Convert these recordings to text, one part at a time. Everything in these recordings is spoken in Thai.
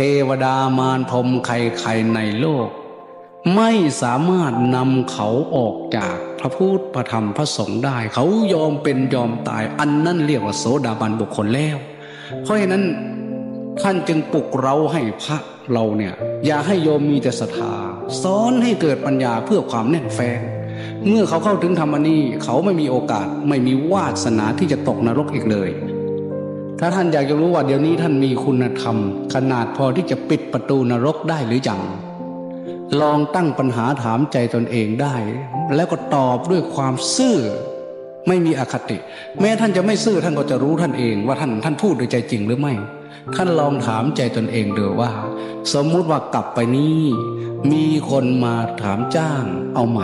เทวดามารพรมใครๆในโลก ไม่สามารถนำเขาออกจากพระพุทธพระธรรมพระสงฆ์ได้ เขายอมเป็นยอมตายอันนั้นเรียกว่าโสดาบันบุคคลแล้ว เพราะฉะนั้นท่านจึงปลุกเราให้พระเราเนี่ยอย่าให้โยมมีแต่ศรัทธาสอนให้เกิดปัญญาเพื่อความแน่นแฟนเมื่อเขาเข้าถึงธรรมนี้เขาไม่มีโอกาสไม่มีวาสนาที่จะตกนรกอีกเลย ถ้าท่านอยากจะรู้ว่าเดี๋ยวนี้ท่านมีคุณธรรม ขนาดพอที่จะปิดประตูนรกได้หรือยังลองตั้งปัญหาถามใจตนเองได้ แล้วก็ตอบด้วยความซื่อ ไม่มีอคติ แม้ท่านจะไม่ซื่อท่านก็จะรู้ท่านเองว่าท่านท่านพูดด้วยใจจริงหรือไม่ท่านลองถามใจตนเองเดูว่า สมมุติว่ากลับไปนี้ มีคนมาถามจ้าง เอาไหม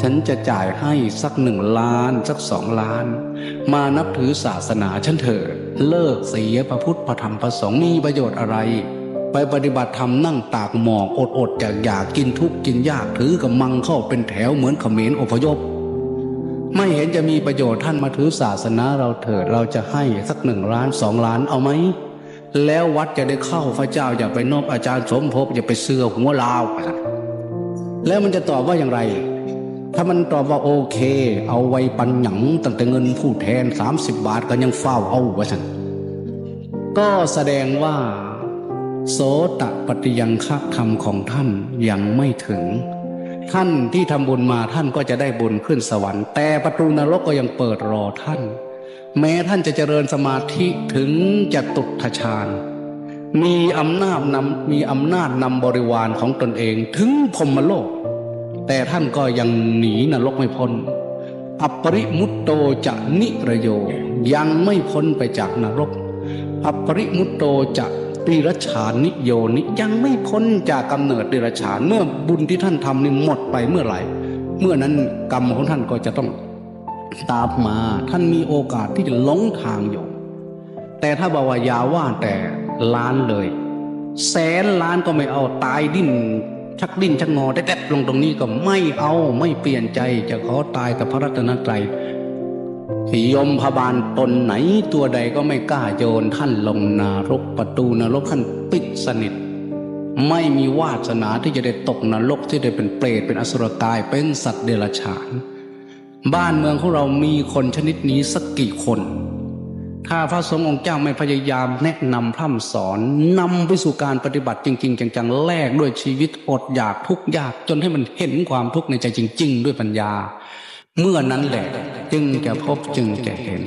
ฉันจะจ่ายให้สักหนึ่งล้านสักสองล้าน มานับถือศาสนาฉันเถิดเลิกเสียพระพุทธพระธรรมพระสงฆ์มีประโยชน์อะไร ไปปฏิบัติธรรมนั่งตากหมอกอดอดจากอยากกินทุกข์กินยากถือกำมังเข้าเป็นแถวเหมือนเขมรอพยพ ไม่เห็นจะมีประโยชน์ท่านมาถือศาสนาเราเถิดเราจะให้สักหนึ่งล้านสองล้านเอาไหมแล้ววัดจะได้เข้าพระเจ้าอย่าไปนอบอาจารย์สมภพอย่าไปเสือหัวลาวแล้วมันจะตอบว่าอย่างไร ถ้ามันตอบว่าโอเค เอาไว้ปันหยังตั้งแต่เงินผู้แทน 30 บาทก็ยังเฝ้าเอาไวะฉันก็แสดงว่า โสตปฏิยังคธรรมของท่านยังไม่ถึง ท่านที่ทำบุญมาท่านก็จะได้บุญขึ้นสวรรค์ แต่ประตูนรกก็ยังเปิดรอท่าน แม้ท่านจะเจริญสมาธิถึงจะตุทฌานมีอำนาจนำมีอำนาจนำบริวารของตนเองถึงพรมโลก แต่ท่านก็ยังหนีนรกไม่พ้นอัปริมุตโตจะนิระโย ยังไม่พ้นไปจากนรกอัปริมุตโตจะติรชานิโยนิยังไม่พ้นจากกำเนิดติรชานเมื่อบุญที่ท่านทำนี่หมดไปเมื่อไหร่ เมื่อนั้นกรรมของท่านก็จะต้องตามมาท่านมีโอกาสที่จะหลงทางอยู่ แต่ถ้าบอกว่ายาว่าแต่ล้านเลย แสนล้านก็ไม่เอาตายดิ้น ชักดิ้นชักงอแดดลงตรงนี้ก็ไม่เอาไม่เปลี่ยนใจจะขอตายกับพระรัตนตรัยยมพบาลตนไหนตัวใดก็ไม่กล้าโยนท่านลงนรกประตูนรกท่านปิดสนิท ไม่มีวาสนาที่จะได้ตกนรกที่ได้เป็นเปรตเป็นอสุรกายเป็นสัตว์เดรัจฉาน บ้านเมืองของเรามีคนชนิดนี้สักกี่คน ถ้าพระสงฆ์องค์เจ้าไม่พยายามแนะนำพร่ำสอนนำไปสู่การปฏิบัติจริง ๆ จังๆแลกด้วยชีวิตอดอยากทุกยากจนให้มันเห็นความทุกข์ในใจจริง ๆ ด้วยปัญญา เมื่อนั้นแหละจึงจะพบจึงจะเห็น